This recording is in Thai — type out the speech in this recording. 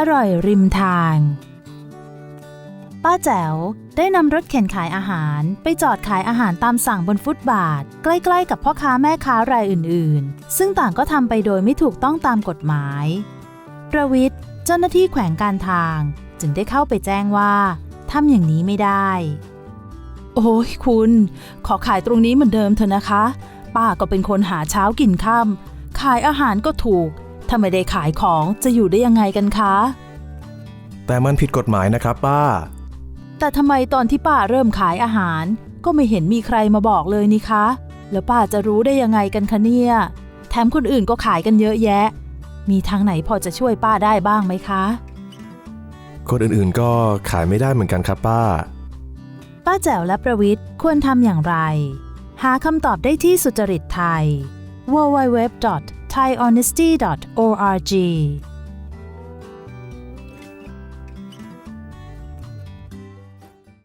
อร่อยริมทาง ป้าแจ๋วได้นำรถเข็นขายอาหาร ไปจอดขายอาหารตามสั่งบนฟุตบาท ใกล้ๆ กับพ่อค้าแม่ค้ารายอื่นๆ ซึ่งต่างก็ทำไปโดยไม่ถูกต้องตามกฎหมาย ประวิทย์เจ้าหน้าที่แขวงการทาง จึงได้เข้าไปแจ้งว่าทำอย่างนี้ไม่ได้ โอ้ยคุณ ขอขายตรงนี้เหมือนเดิมเถอะนะคะ ป้าก็เป็นคนหาเช้ากินค่ำขายอาหารก็ถูก ถ้าไม่ได้ขายของจะอยู่ได้ยังไงกันคะ แต่มันผิดกฎหมายนะครับป้า แต่ทำไมตอนที่ป้าเริ่มขายอาหาร ก็ไม่เห็นมีใครมาบอกเลยนี่คะ แล้วป้าจะรู้ได้ยังไงกันคะเนี่ย แถมคนอื่นก็ขายกันเยอะแยะ มีทางไหนพอจะช่วยป้าได้บ้างไหมคะ คนอื่นๆก็ขายไม่ได้เหมือนกันครับป้า ป้าแจ๋วและประวิทย์ควรทำอย่างไร หาคำตอบได้ที่สุจริตไทย thaihonesty.org